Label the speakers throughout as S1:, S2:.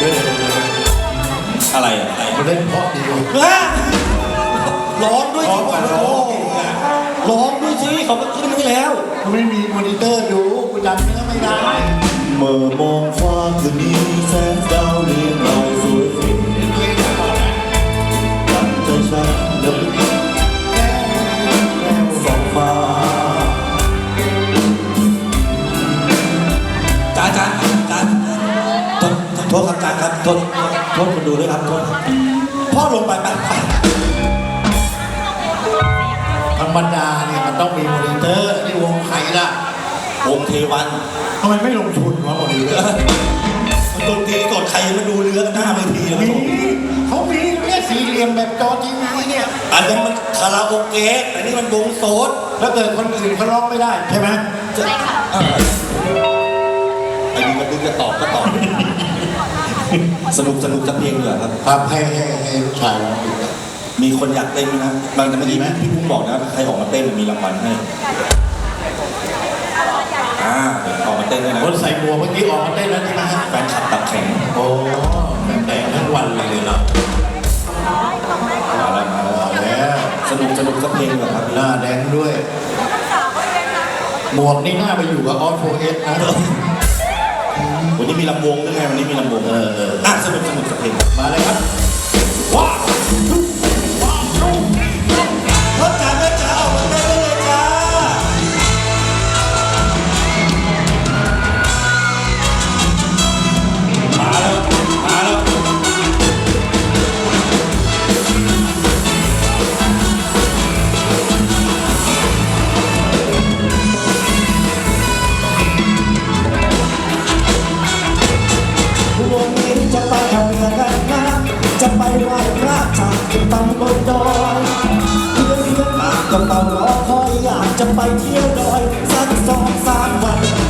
S1: เดี๋ยวเดี๋ยวเดี๋ยว
S2: อะไรอะไร
S1: มาเล่นเพราะดีเลย
S2: ฮะร้องด้วย
S1: ร้
S2: สิ
S1: องก่อนร้
S2: ร้
S1: อ
S2: องงร้องด้วยสิเขาก็ขึ้นให้แล้ว
S1: กูไม่มีมอนิเตอร์ดูกูจำเนื้อไม่ได้
S2: เมื่อมองฟ้าคืนนี้แสงดาวเรียงราย ครับจานครับโทษโทษคนดูด้วยครับโทษพ่อลงไปไปไป
S1: ธรรมดาเนี่ยมันต้องมีมอนิเตอร์นี่วงใครล่ะ
S2: วงเทวัน
S1: ทำไมไม่ลงทุนวะมอนิเตอร์
S2: ดนตรีสดใครมาดูเรือกันหน้าเวทีเลย
S1: มีเขามีเนี่ยสี่เหลี่ยมแบบจอทีวีเนี่ย
S2: อันนั้นมันคาราโอเกะแต่นี่มันวงโซด
S1: แล้วเกิดคนอื่นเขาร้องไม่ได้ใช่ไหม
S2: จะไอ้นี่มันดึงจะตอบก็ตอบ สนุกสนุกจะเพลงเหรอครับ
S1: ครับให้ให้ให้ลูกชายร้องดีกว่า
S2: มีคนอยากเต้นไหมนะบางแต่เมื่อกี้
S1: มีไหม
S2: พี่พุ่งบอกนะใครออกมาเต้นมีรางวัลให้อ่าออกมาเต้นด้วยนะ
S1: คนใส่หมวกเมื่อกี้ออกมาเต้นแล้วใช่ไหมฮะ
S2: แฟนคลับตับแข็ง
S1: โอ้แบบแต่งทั้งวันเลยเนาะ
S2: มาแล้วมาแล้ว
S1: เอาแล้ว
S2: สนุกสนุกสักเพลงเหรอครับ
S1: หน้าแดงด้วย หมวกนี่หน้าไปอยู่กับออสโฟเอสนะ
S2: วันนี้มีลำวงด้วยไงวันนี้มีลำวง
S1: เออเออ
S2: อะสนุกสนุกสักเพลง
S1: มาเลยครับ
S2: ว้าวว้าวพ่อจ๋าแม่จ๋าออกมาเต้นได้เลยจ้ามาแล้วมาแล้ว
S3: บนดอยเพื่อนเพื่อนมาก็ต้องรอคอยอยากจะไปเที่ยวดอยสักสองสามวัน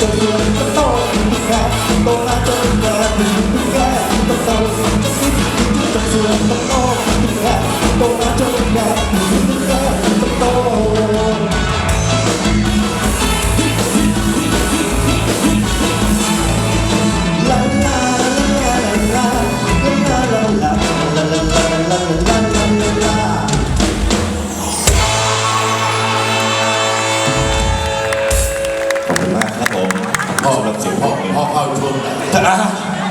S3: จะเรียนก็ต้องมีแฟน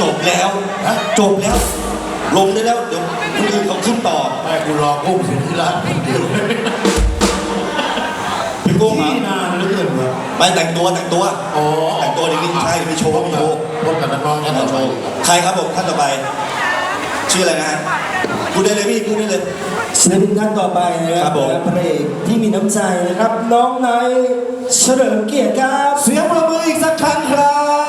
S2: จบแล้วจบแล้ว ลงได้แล้ว เดี๋ยวคนอื่นเขาขึ้นต่อ
S1: แม่กูรอกุ้งสิที่ร้านคนเดียว
S2: พี่กุ้งเหรอ
S1: ที่นานเหลือเกินวะ
S2: ไปแต่งตัวแต่งตัว
S1: อ๋อ
S2: แต่งตัวอย่างนี้ใช่ไปโชว์ไปโชว์
S1: พบกับนักร้องกันต่อไป
S2: ใครครับผมท่านต่อไป ชื่ออะไรนะฮะพูดได้เลยพี่พูดได้เลย
S3: ศิลปินท่านต่อไปนะค
S2: ครั
S3: รับบ
S2: ผม
S3: พระเอกที่มีน้ำใจนะครับ น้องนายเฉลิมเกียรติครับ
S2: เสียงประมืออีกสักครั้งครับ